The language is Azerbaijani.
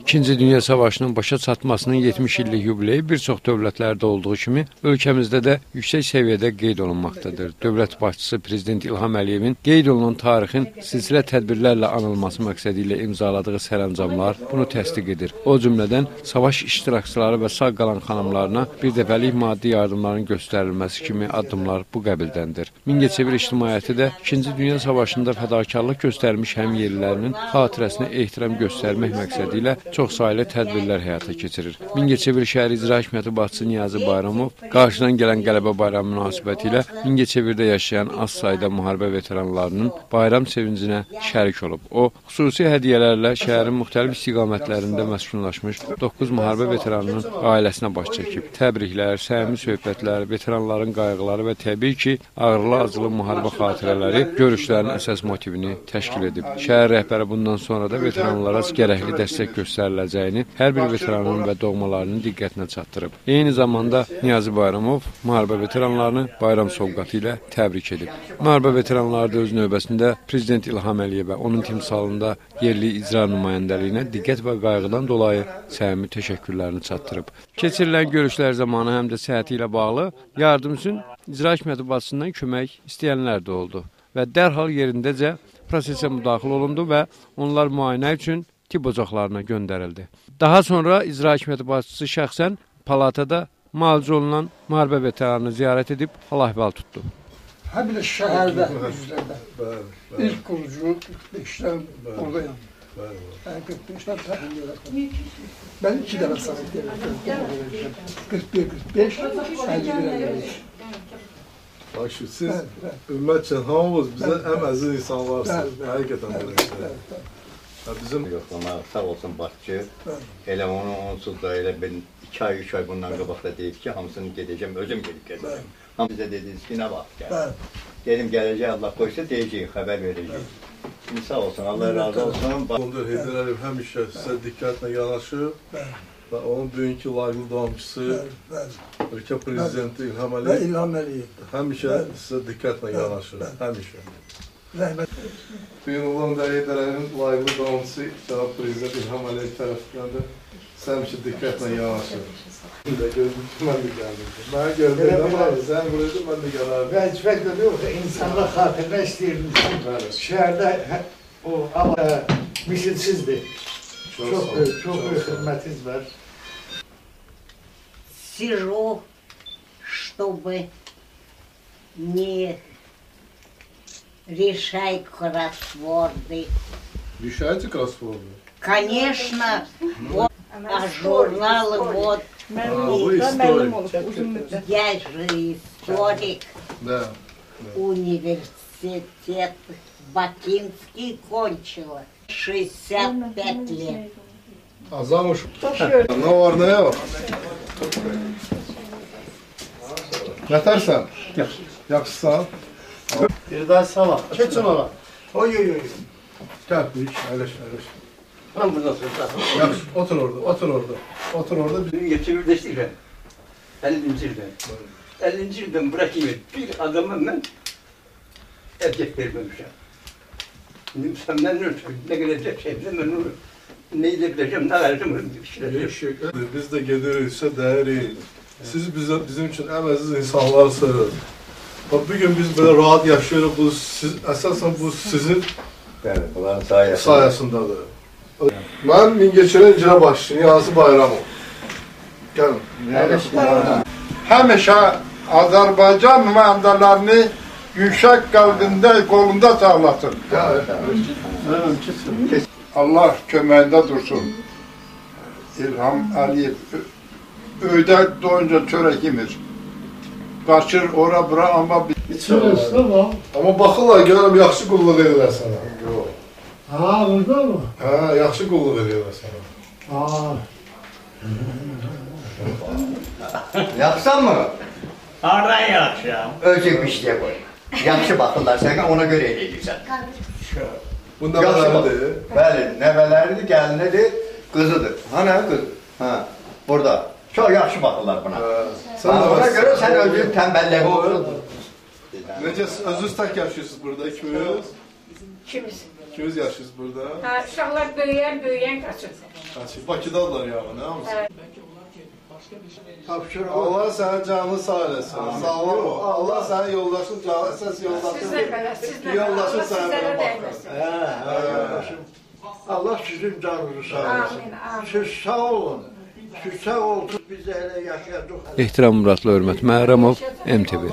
İkinci Dünya Savaşının başa çatmasının 70 illik yubileyi bir çox dövlətlərdə olduğu kimi ölkəmizdə də yüksək səviyyədə qeyd olunmaqdadır. Dövlət başçısı Prezident İlham Əliyevin qeyd olunan tarixin silsilə tədbirlərlə anılması məqsədi ilə imzaladığı sərəncamlar bunu təsdiq edir. O cümlədən savaş iştirakçıları və sağ qalan xanımlarına bir dəfəlik maddi yardımların göstərilməsi kimi addımlar bu qəbildəndir. Mingəçevir ictimaiyyəti də 2-ci Dünya Savaşında fədakarlıq göstərmiş həmyerlilərinin xatirəsinə ehtiram göstərmək məqsədi ilə çoxsaylı tədbirlər həyata keçirir. Mingəçevir şəhər icra hakimiyyəti başçısı Niyazi Bayramov qarşıdan gələn qələbə bayramı münasibətilə Mingəçevirdə yaşayan az sayda müharibə veteranlarının bayram sevincinə şərik olub. O, xüsusi hədiyyələrlə şəhərin müxtəlif istiqamətlərində məskunlaşmış 9 müharibə veteranının ailəsinə baş çəkib. Təbriklər, səmimi söhbətlər, veteranların qayğıları və təbii ki, ağrılı-acılı müharibə xatirələri görüşlərin əsas motivini təşkil edib. Şəhər rəhbəri bundan sonra da veteranlara gərəkli dəstək göstəriləcəyini hər bir veteranın və doğmalarının diqqətinə çatdırıb. Eyni zamanda Niyazi Bayramov müharibə veteranlarını bayram sovqatı ilə təbrik edib. Müharibə veteranları da öz növbəsində Prezident İlham Əliyevə onun timsalında yerli icra nümayəndəliyinə diqqət və qayğıdan dolayı səmimi təşəkkürlərini çatdırıb. Keçirilən görüşlər zamanı həm də səhhəti ilə bağlı yardım üçün icra hakimiyyəti başçısından kömək istəyənlər də oldu və dərhal yerindəcə prosesə müdaxilə olundu və onlar müayinə üçün tip ocaqlarına göndərildi. Daha sonra İcra Hakimiyyəti başçısı şəxsən palatada müalicə olunan müharibə veteranını ziyarət edib hal-əhval tutdu. Həmin şəhərdə, ilk qurucu 45-dən oradayam. Ben 45'ten tahmin yarattım. Ben iki defa sanat yarattım. 41, 45, 51 yarattım. Bak şu siz evet, evet. ümmetçen hamımız bize en aziz insanlarsınız. Evet, evet. Hakikaten evet. Bizim yoxlama sağ olsun başçı. Elə onu onsuz da elə bir iki ay, üç ay bundan qabaq da deyib ki, hamısını gedəcəm, özüm gedib gedəcəm. Hamı bizə dediniz ki, nə vaxt gəl. Dedim gələcək, Allah qoysa deyəcəyik, xəbər verəcəyik. Şimdi sağ olsun, Allah razı olsun. Bundur Heydər Əliyev həmişə sizə diqqətlə yanaşır və onun bugünkü layıqlı davamçısı, ölkə prezidenti İlham Əliyev İlham Əliyev. həmişə sizə diqqətlə yanaşır. Həmişə. Rəhmət. Bugün olan da Heydər Əliyevin layıqlı davamçısı cənab prezident İlham Əliyev tərəfindən də sizə həmişə diqqətlə yanaşır. Bir də gördüm ki, mən də gəldim. Mən gördüm amma sən buraya mən də gələrdim. Vəzifə yox, insanlar xatirinə istəyirdim. Bəli. Şəhərdə hə- o Allah misilsizdir. Çox Çox sağ olun, böyük, çox çox böyük sağ olun. xidmətiniz var. сижу, чтобы не решать кроссворды. Решаете кроссворды? Конечно, вот, а журналы вот, А, вы историк. я же историк, Да. университет Бакинский кончила. 65 лет. А замуж? Ne yok? Yatarsın. Yaxşısan? Bir daha sala. Geç ona. Oy oy oy. Kalk bir iş, paylaş paylaş. Lan buradan sonra. Yakış, otur orada, otur orada. Otur orada. Dün geçen birleştik ben. 50. yılda. 50. yıldan bırakayım. Bir adamım ben erkek vermemişim. Şimdi sen ben ne gelecek şeyimde ben onu neyle bileceğim, ne vereceğim bir. Şey. Biz de gelirse değeri. Siz bize, bizim için en aziz insanlarsınız. Bax, bu gün biz belə rahat yaşayırıq. Bu siz, əsasən bu sizin bəli, bunların sayəsində. sayəsindədir. Mən Mingəçevirə icra başçısı Niyazi Bayramov. Gəlin. həmişə Azərbaycan nümayəndələrini yüksək qəlbində, qolunda saxlasın. Allah köməyində dursun. İlham Əliyev ö- öydə doyunca çörək yemir. Qaçır ora bura amma İçeriz ama. Amma baxırlar, görürəm yaxşı qulluq edirlər sənə. Yox. Ha burada mı? Hə, yaxşı qulluq edirlər sənə. Ha. Yaxşısan mı? Hardan? Ölçək bir işləyə qoy. Yaxşı baxırlar sənə, ona görə eləyirsən. Bu Yaxşı bax. nəvələridir. Bəli, nəvələridir, gəlinidir, qızıdır. Ha nə qız? Ha, burada. Çox yaxşı baxırlar buna. Hə, Sən ona nəvəsi- görə sən özün tənbəlləmə Necə özünüz tək yaşayırsınız burada ikiniz? Kimisi İkiniz yaşıyorsunuz burada. Ha, uşaqlar böyüyən, böyüyən qaçır. Kaçı, Bakıdalar yani, ne? Evet. Tapşırıq. Allah senin canını sağ eləsin. Sağ ol. Allah senin yoldaşın canı, yoldaşın. Siz nə qədər, siz nə qədər. Yoldaşın Allah sizlərə dəyməsin. Hə, yoldaşım. Allah sizin canınızı sağ olsun. Amin, amin. Siz sağ olun. Ehtiram Muratlı Örmet Məhərrəmov, MTV.